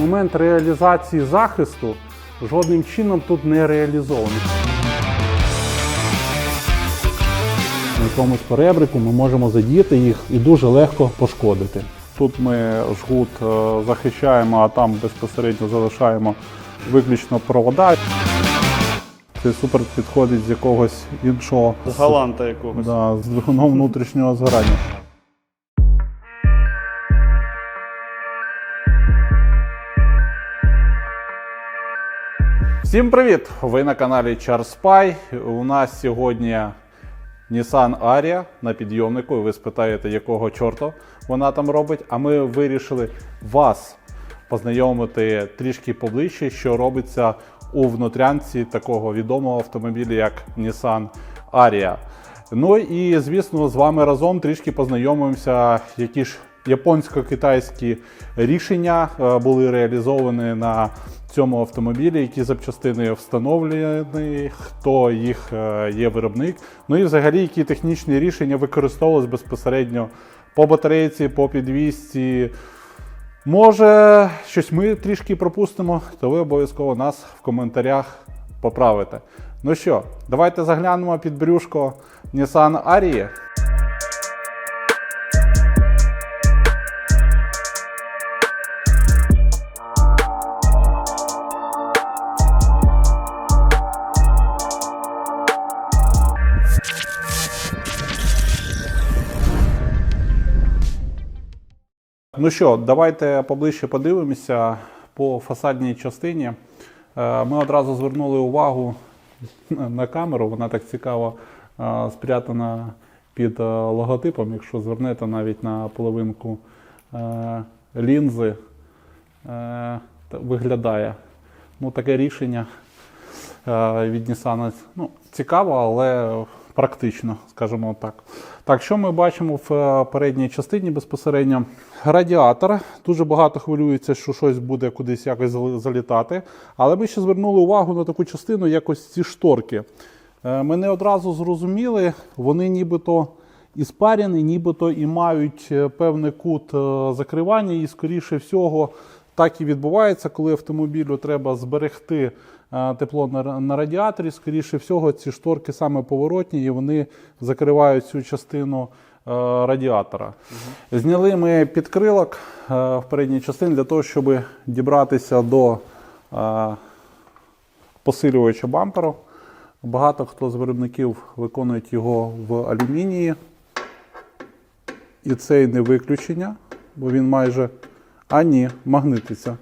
Момент реалізації захисту жодним чином тут не реалізований. На якомусь перебрику ми можемо задіяти їх і дуже легко пошкодити. Тут ми жгут е, захищаємо, а там безпосередньо залишаємо виключно провода. Цей супер підходить з якогось іншого З галанта якогось. да, з двигуном внутрішнього згорання. Всім привіт! Ви на каналі Char Spy. У нас сьогодні Nissan Aria на підйомнику. Ви спитаєте, якого чорта вона там робить. А ми вирішили вас познайомити трішки поближче, що робиться у внутрянці такого відомого автомобіля, як Nissan Aria. Ну і звісно, з вами разом трішки познайомимося, які ж японсько-китайські рішення е, були реалізовані на цьому автомобілі, які запчастини встановлені, хто їх е, є виробник. Ну і взагалі, які технічні рішення використовувалися безпосередньо по батарейці, по підвісці. Може, щось ми трішки пропустимо, то ви обов'язково нас в коментарях поправите. Ну що, давайте заглянемо під брюшко Nissan Арії. Ну що, давайте поближче подивимося по фасадній частині. Е, Ми одразу звернули увагу на камеру, вона так цікаво е, спрятана під е, логотипом. Якщо звернете навіть на половинку лінзи, виглядає. Ну, таке рішення від Nissan ну, цікаво, але практично, скажімо так. Так, що ми бачимо в е, передній частині безпосередньо? Радіатор. Дуже багато хвилюється, що щось буде кудись якось залітати. Але ми ще звернули увагу на таку частину, як ось ці шторки. Е, Ми не одразу зрозуміли, вони нібито і нібито і мають е, певний кут закривання, і, скоріше всього, так і відбувається, коли автомобілю треба зберегти тепло на, на радіаторі. Скоріше всього, ці шторки саме поворотні і вони закривають цю частину е, радіатора. Зняли ми підкрилок е, в передній частині для того, щоб дібратися до е, посилювача бамперу. Багато хто з виробників виконують його в алюмінії. І цей не виключення, бо він майже. А ні, магнититься.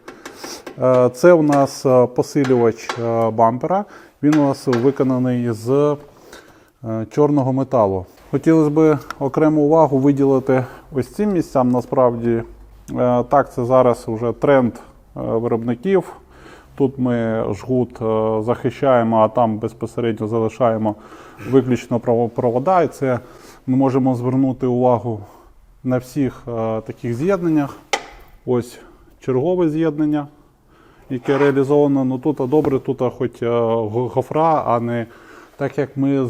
Е, Це у нас е, посилювач е, бампера. Він у нас виконаний з чорного металу. Хотілося б окрему увагу виділити ось цим місцям. Насправді, так, це зараз вже тренд виробників. Тут ми жгут захищаємо, а там безпосередньо залишаємо виключно провода. І це ми можемо звернути увагу на всіх таких з'єднаннях. Ось чергове з'єднання, яке реалізовано. Ну тут добре, тут хоч е, гофра, а не так як ми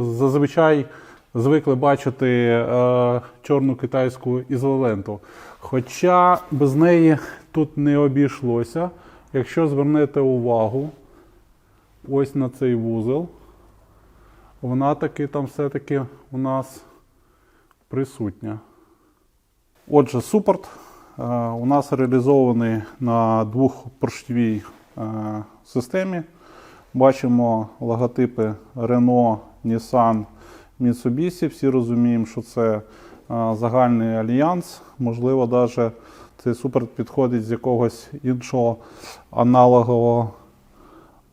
зазвичай звикли бачити е, чорну китайську ізоленту. Хоча без неї тут не обійшлося. Якщо звернете увагу ось на цей вузол, вона таки там все-таки у нас присутня. Отже, супорт у нас реалізований на двохпоршневій е, системі. Бачимо логотипи Renault, Nissan, Mitsubishi. Всі розуміємо, що це е, загальний альянс. Можливо, навіть цей супорт підходить з якогось іншого аналогового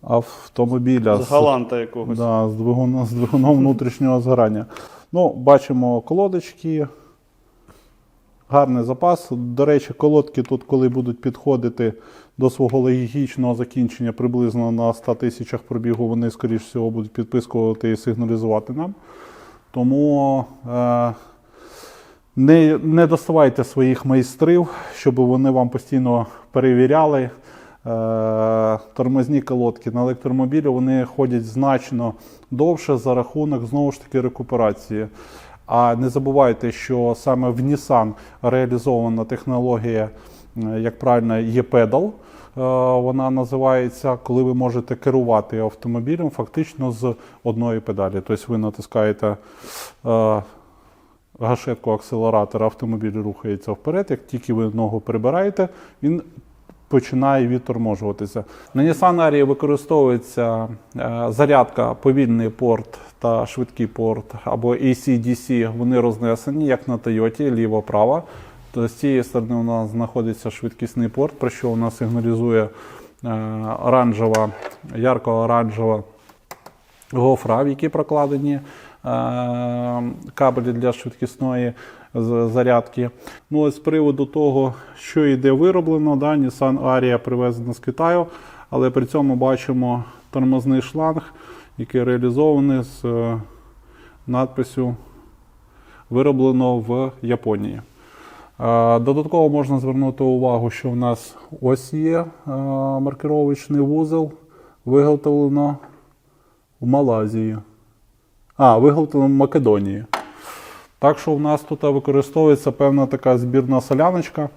автомобіля. З галанта якогось. Да, з, двигуном, з двигуном внутрішнього згорання. Ну, бачимо колодочки. Гарний запас. До речі, колодки тут, коли будуть підходити до свого логічного закінчення приблизно на 100 тисячах пробігу, вони, скоріш всього, будуть підпискувати і сигналізувати нам. Тому е, не, не доставайте своїх майстрів, щоб вони вам постійно перевіряли. Е, тормозні колодки на електромобілі вони ходять значно довше за рахунок знову ж таки рекуперації. А не забувайте, що саме в Nissan реалізована технологія е, як правильно, є педал. е, Вона називається, коли ви можете керувати автомобілем фактично з одної педалі. Тобто ви натискаєте е, гашетку акселератора, автомобіль рухається вперед. Як тільки ви ногу прибираєте, він починає відторможуватися. На Nissan Ariya використовується е, зарядка, повільний порт та швидкий порт або AC-DC. Вони рознесені, як на Toyota, ліво-право. То з цієї сторони у нас знаходиться швидкісний порт, про що у нас сигналізує е, оранжева, ярко-оранжева гофра, в які прокладені кабелі для швидкісної зарядки. Ну, з приводу того, що йде вироблено, да, Nissan Ariya привезена з Китаю, але при цьому бачимо тормозний шланг, який реалізований з е, надписю вироблено в Японії. Е, Додатково можна звернути увагу, що в нас ось є е, маркировочний вузол, виготовлено в Малайзії. А, виготовлено в Македонії. Так що в нас тут використовується певна така збірна соляночка.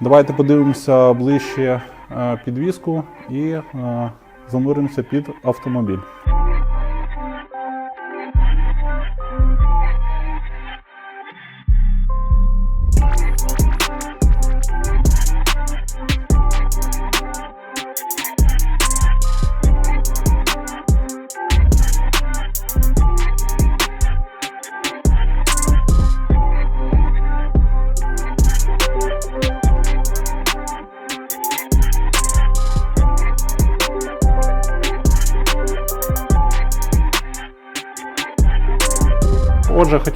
Давайте подивимося ближче е, підвіску і е, зануримося під автомобіль.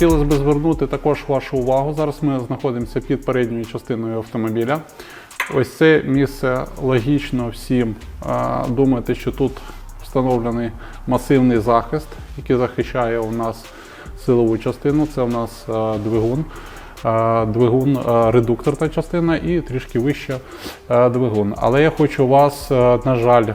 Хотілося б звернути також вашу увагу. Зараз ми знаходимося під передньою частиною автомобіля. Ось це місце логічно всім думати, що тут встановлений масивний захист, який захищає у нас силову частину. Це у нас двигун. Двигун редукторна частина і трішки вище двигун. Але я хочу вас, на жаль,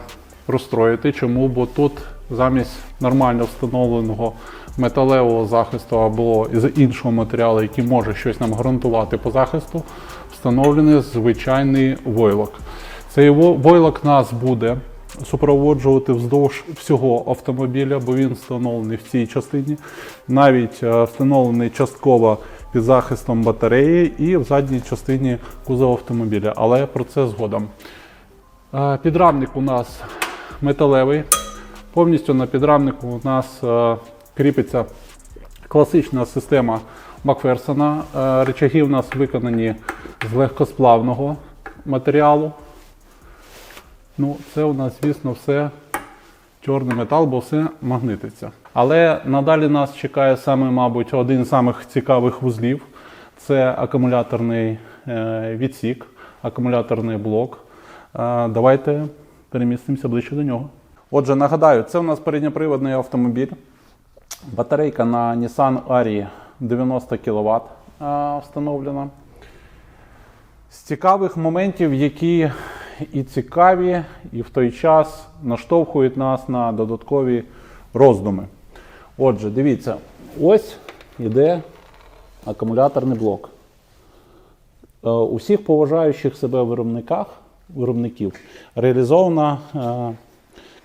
розстроїти. Чому? Бо тут замість нормально встановленого металевого захисту або з іншого матеріалу, який може щось нам гарантувати по захисту, встановлений звичайний войлок. Цей войлок нас буде супроводжувати вздовж всього автомобіля, бо він встановлений в цій частині, навіть е, встановлений частково під захистом батареї і в задній частині кузова автомобіля. Але про це згодом. Е, Підрамник у нас металевий. Повністю на підрамнику у нас е, кріпиться класична система Макферсона. Е, Речаги у нас виконані з легкосплавного матеріалу. Ну, це у нас, звісно, все чорний метал, бо все магнититься. Але надалі нас чекає саме, мабуть, один з самих цікавих вузлів. Це акумуляторний е, відсік, акумуляторний блок. Е, Давайте перемістимося ближче до нього. Отже, нагадаю, це у нас передньоприводний автомобіль. Батарейка на Nissan Ari 90 кВт встановлена. З цікавих моментів, які і цікаві, і в той час наштовхують нас на додаткові роздуми. Отже, дивіться, ось іде акумуляторний блок. Е, У всіх поважаючих себе виробниках, виробників реалізована е,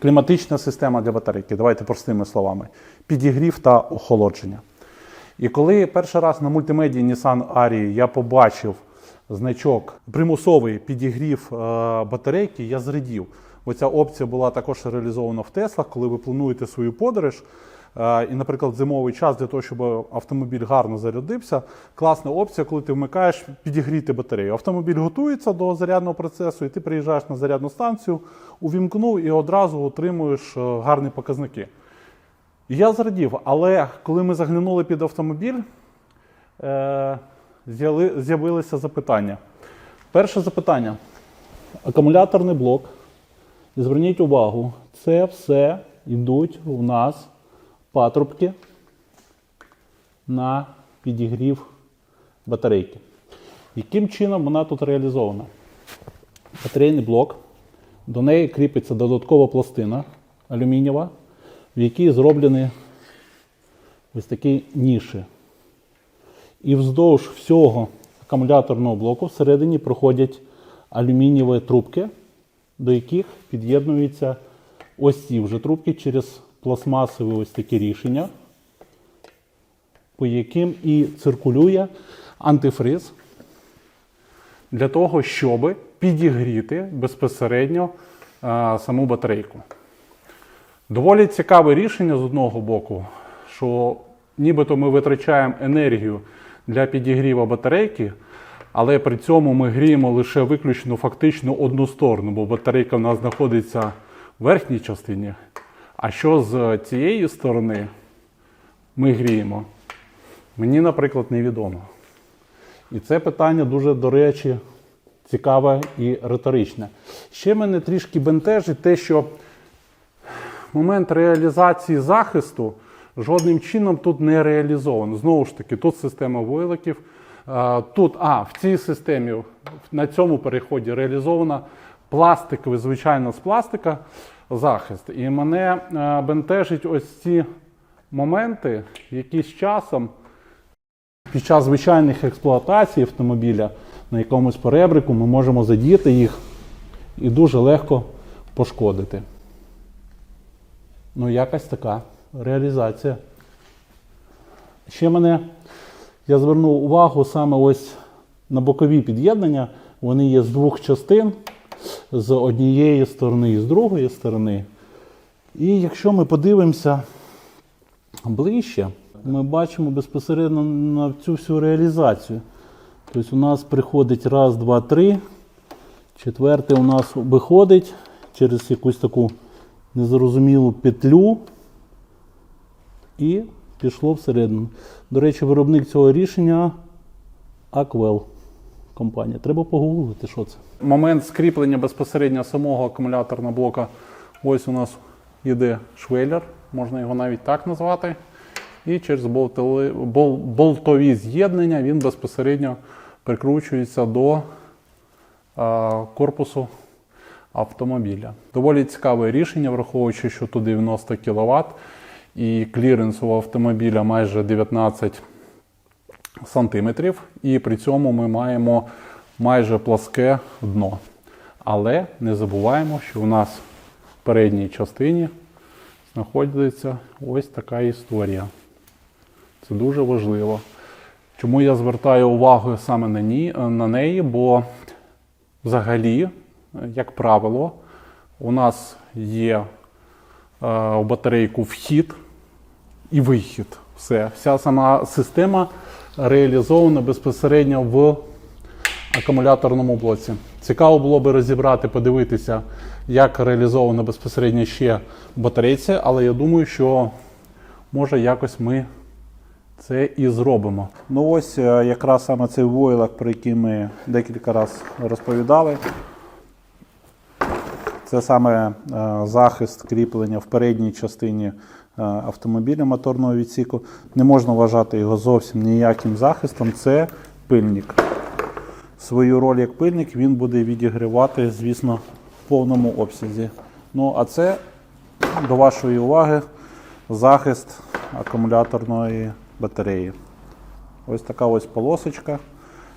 кліматична система для батарейки. Давайте простими словами: підігрів та охолодження. І коли перший раз на мультимедії Nissan Ari я побачив значок примусовий підігрів е, батарейки, я зрадів. Бо ця опція була також реалізована в Теслах, коли ви плануєте свою подорож. е, І, наприклад, зимовий час для того, щоб автомобіль гарно зарядився, класна опція, коли ти вмикаєш підігріти батарею. Автомобіль готується до зарядного процесу, і ти приїжджаєш на зарядну станцію, увімкнув і одразу отримуєш е, гарні показники. Я зрадів, але коли ми заглянули під автомобіль, е, з'явилися запитання. Перше запитання: акумуляторний блок. І зверніть увагу, це все йдуть у нас патрубки на підігрів батарейки. Яким чином вона тут реалізована? Батарейний блок, до неї кріпиться додаткова пластина алюмінієва, в якій зроблені ось такі ніші. І вздовж всього акумуляторного блоку всередині проходять алюмінієві трубки, до яких під'єднуються ось ці вже трубки через пластмасові ось такі рішення, по яким і циркулює антифриз для того, щоб підігріти безпосередньо е, саму батарейку. Доволі цікаве рішення з одного боку, що нібито ми витрачаємо енергію для підігріву батарейки, але при цьому ми гріємо лише виключно фактично одну сторону, бо батарейка в нас знаходиться в верхній частині. А що з цієї сторони ми гріємо? Мені, наприклад, невідомо. І це питання дуже, до речі, цікаве і риторичне. Ще мене трішки бентежить те, що момент реалізації захисту жодним чином тут не реалізовано. Знову ж таки, тут система войлоків. е, Тут, а, в цій системі, на цьому переході реалізована пластиковий, звичайно, з пластика захист. І мене е, бентежить ось ці моменти, які з часом під час звичайних експлуатацій автомобіля на якомусь перебрику ми можемо задіти їх і дуже легко пошкодити. Ну, якась така реалізація. Ще мене, я звернув увагу саме ось на бокові під'єднання. Вони є з двох частин, з однієї сторони і з другої сторони. І якщо ми подивимося ближче, ми бачимо безпосередньо на цю всю реалізацію. Тобто у нас приходить раз, два, три. Четверте у нас виходить через якусь таку незрозумілу петлю і пішло всередину. До речі, виробник цього рішення Aquel компанія. Треба погуглити, що це. Момент скріплення безпосередньо самого акумуляторного блока. Ось у нас йде швеллер, можна його навіть так назвати. І через болтові, бол- болтові з'єднання він безпосередньо прикручується до е, корпусу автомобіля. Доволі цікаве рішення, враховуючи, що тут 90 кВт і кліренс у автомобіля майже 19 сантиметрів, і при цьому ми маємо майже пласке дно. Але не забуваємо, що у нас в передній частині знаходиться ось така історія. Це дуже важливо. Чому я звертаю увагу саме на, неї? Бо взагалі, як правило, у нас є е, у батарейку вхід і вихід. Все. Вся сама система реалізована безпосередньо в акумуляторному блоці. Цікаво було би розібрати, подивитися, як реалізовано безпосередньо ще батарейці, але я думаю, що може якось ми це і зробимо. Ну ось е, якраз саме цей войлок, про який ми декілька разів розповідали. Це саме е, захист кріплення в передній частині е, автомобіля моторного відсіку. Не можна вважати його зовсім ніяким захистом. Це пильник. Свою роль як пильник він буде відігравати, звісно, в повному обсязі. Ну, а це до вашої уваги захист акумуляторної батареї. Ось така ось полосочка,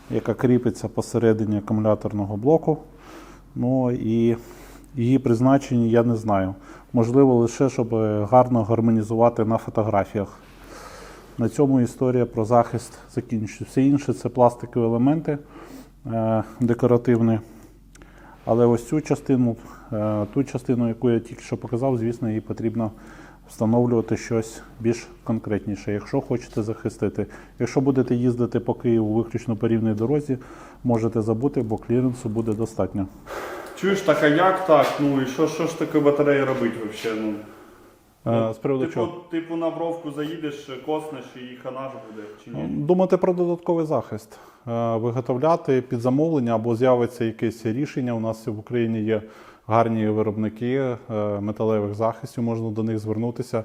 яка кріпиться посередині акумуляторного блоку. Ну і її призначення я не знаю. Можливо, лише щоб гарно гармонізувати на фотографіях. На цьому історія про захист закінчується. Все інше це пластикові елементи е, декоративні. Але ось цю частину, е, ту частину, яку я тільки що показав, звісно, її потрібно встановлювати щось більш конкретніше, якщо хочете захистити. Якщо будете їздити по Києву виключно по рівній дорозі, можете забути, бо кліренсу буде достатньо. Чуєш, так, а як так? Ну і що, що ж таке батарея робить взагалі? Ну, Е, З приводу типу, чого? типу на бровку заїдеш, коснеш і хана ж буде, чи ні? Думати про додатковий захист, Е, виготовляти під замовлення або з'явиться якесь рішення. У нас в Україні є гарні виробники е, металевих захистів, можна до них звернутися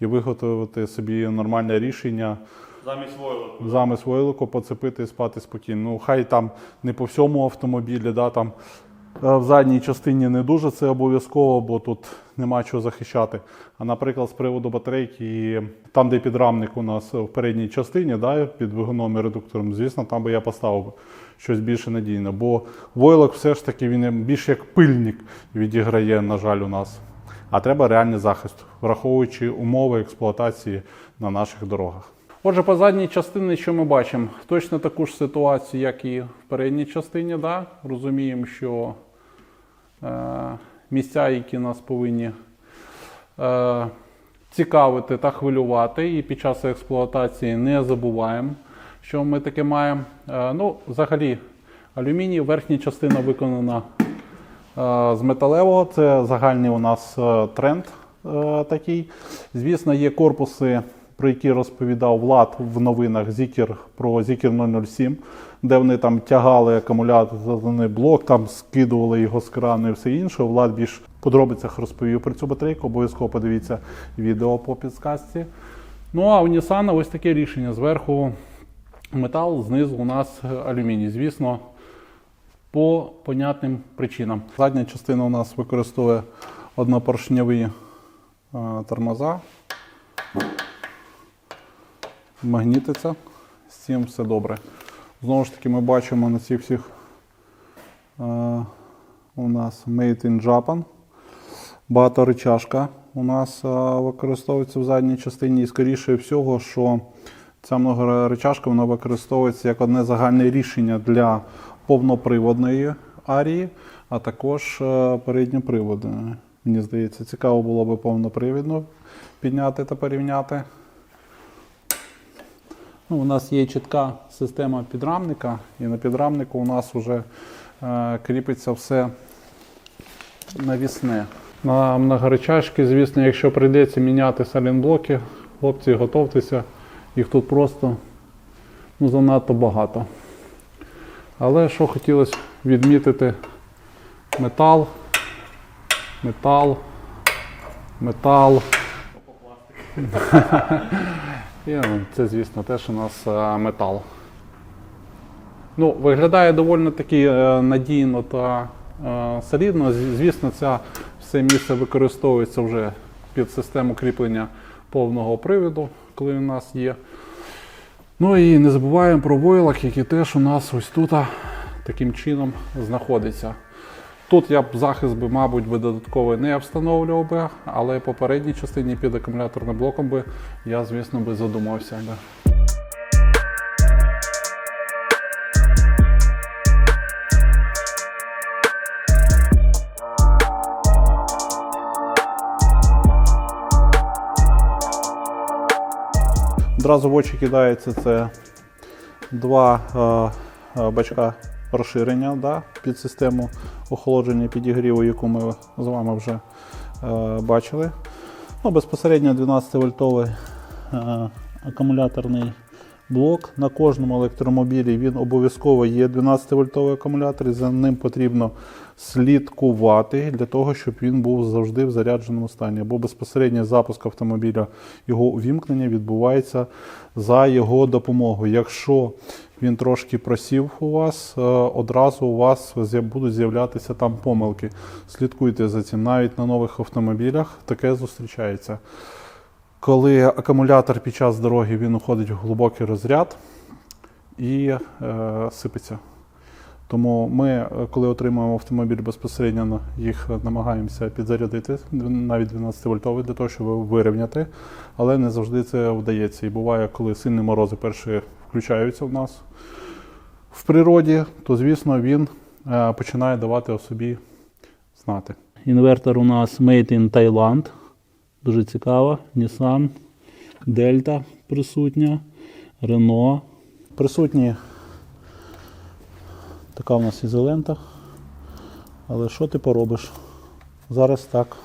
і виготовити собі нормальне рішення. Замість войлоку. Замість войлоку поцепити і спати спокійно. Ну, хай там не по всьому автомобілі, да, там В задній частині не дуже це обов'язково, бо тут нема чого захищати. А наприклад, з приводу батарейки, там, де підрамник у нас в передній частині, да, під двигуном і редуктором, звісно, там би я поставив щось більше надійне. Бо войлок все ж таки він більш як пильник відіграє, на жаль, у нас. А треба реальний захист, враховуючи умови експлуатації на наших дорогах. Отже, по задній частині, що ми бачимо? Точно таку ж ситуацію, як і в передній частині. Да? Розуміємо, що е, місця, які нас повинні е, цікавити та хвилювати, і під час експлуатації не забуваємо, що ми таке маємо. Е, ну, взагалі, алюміній, верхня частина виконана е, з металевого. Це загальний у нас е, тренд е, такий. Звісно, є корпуси, про які розповідав Влад в новинах Zikr про Zikr 007, де вони там тягали акумуляторний блок, там скидували його з крану і все інше. Влад більш подробицях розповів про цю батарейку. Обов'язково подивіться відео по підсказці. Ну а у Nissan ось таке рішення. Зверху метал, знизу у нас алюміній. Звісно, по понятним причинам. Задня частина у нас використовує однопоршневі е, тормоза. Магнітиться. З цим все добре. Знову ж таки, ми бачимо на цих всіх е, у нас Made in Japan. Багаторичашка у нас е, використовується в задній частині, і скоріше всього, що ця многоричашка вона використовується як одне загальне рішення для повноприводної арії, а також е, передньоприводної. Мені здається, цікаво було би повнопривідно підняти та порівняти. Ну, у нас є чітка система підрамника, і на підрамнику у нас вже е, кріпиться все навісне. На многоречашки, звісно, якщо прийдеться міняти салінблоки, хлопці, готовтеся, їх тут просто ну, занадто багато. Але що хотілося відмітити, метал, метал, метал. І ну, це, звісно, теж у нас е, метал. Ну, виглядає доволі таки е, надійно та е, солідно. Звісно, це все місце використовується вже під систему кріплення повного приводу, коли у нас є. Ну і не забуваємо про войлок, який теж у нас ось тут таким чином знаходиться. Тут я б захист би, мабуть, би додатковий не встановлював би, але по передній частині під акумуляторним блоком би я, звісно, би задумався. би. Одразу в очі кидається це два е, е, бачка розширення да, під систему охолодження підігріву, яку ми з вами вже е, бачили. Ну, безпосередньо 12-вольтовий е, акумуляторний блок. На кожному електромобілі він обов'язково є 12-вольтовий акумулятор, і за ним потрібно слідкувати для того, щоб він був завжди в зарядженому стані. Бо безпосередній запуск автомобіля, його увімкнення відбувається за його допомогою. Якщо він трошки просів у вас, е, одразу у вас будуть з'являтися там помилки. Слідкуйте за цим. Навіть на нових автомобілях таке зустрічається. Коли акумулятор під час дороги він уходить в глибокий розряд і е, сипеться. Тому ми, е, коли отримуємо автомобіль безпосередньо, їх намагаємося підзарядити, навіть 12 вольтовий, для того, щоб вирівняти. Але не завжди це вдається. І буває, коли сильні морози перші включаються в нас в природі, то звісно він е, починає давати о собі знати. Інвертор у нас Made in Thailand. Дуже цікаво. Nissan, Delta присутня, Renault. Присутні така у нас ізолента. Але що ти поробиш? Зараз так.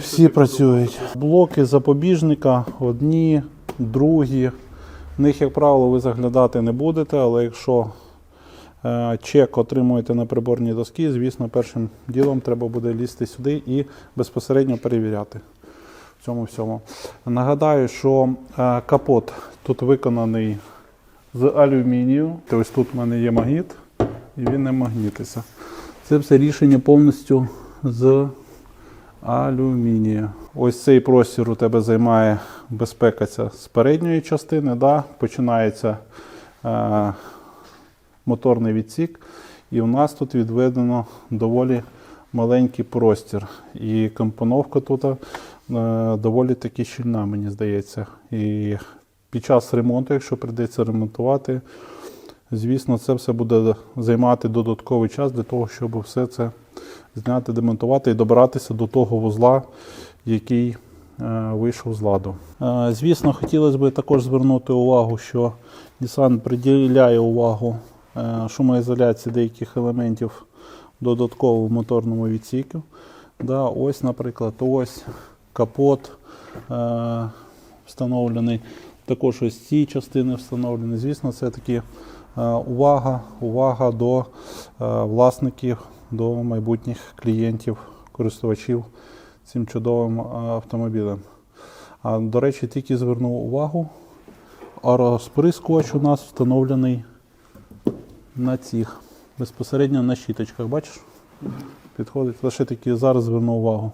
Всі працюють. Блоки запобіжника одні, другі. В них, як правило, ви заглядати не будете, але якщо чек отримуєте на приборній доскі, звісно, першим ділом треба буде лізти сюди і безпосередньо перевіряти в цьому всьому. Нагадаю, що е, капот тут виконаний з алюмінію. Ось тут в мене є магніт і він не магнітиться. Це все рішення повністю з алюмінія. Ось цей простір у тебе займає безпека ця з передньої частини. Да? Починається е, моторний відсік, і у нас тут відведено доволі маленький простір. І компоновка тут е, доволі таки щільна, мені здається. І під час ремонту, якщо прийдеться ремонтувати, звісно, це все буде займати додатковий час для того, щоб все це зняти, демонтувати і добиратися до того вузла, який е, вийшов з ладу. Е, Звісно, хотілося б також звернути увагу, що Nissan приділяє увагу шумоізоляції деяких елементів додатково в моторному відсіку. Да, ось, наприклад, ось капот е, встановлений. Також ось ці частини встановлені. Звісно, це таки е, увага, увага до е, власників, до майбутніх клієнтів, користувачів цим чудовим е, автомобілем. А, до речі, тільки звернув увагу, аеросприскувач у нас встановлений на цих, безпосередньо на щіточках, бачиш? Підходить, лише таки зараз звернув увагу.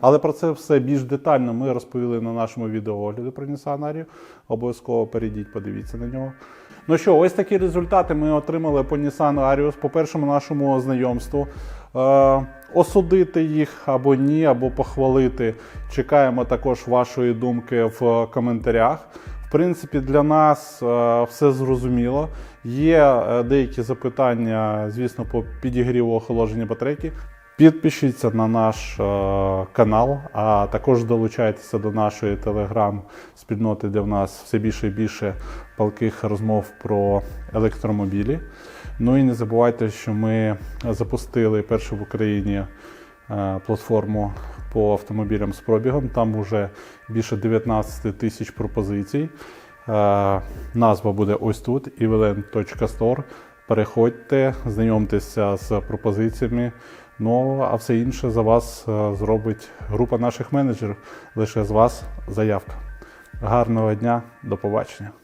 Але про це все більш детально ми розповіли на нашому відеоогляді про Ariya. Обов'язково перейдіть, подивіться на нього. Ну що, ось такі результати ми отримали по Nissan Arius по першому нашому знайомству. Е, осудити їх або ні, або похвалити. Чекаємо також вашої думки в коментарях. Принципі, для нас е, все зрозуміло. Є е, деякі запитання, звісно, по підігріву охолодження батарейки. Підпишіться на наш е, канал, а також долучайтеся до нашої телеграм-спільноти, де в нас все більше і більше палких розмов про електромобілі. Ну і не забувайте, що ми запустили першу в Україні платформу по автомобілям з пробігом. Там вже більше 19 тисяч пропозицій. Е, Назва буде ось тут: evelyn.store. Переходьте, знайомтеся з пропозиціями. Ну а все інше за вас е, зробить група наших менеджерів. Лише з вас заявка. Гарного дня, до побачення.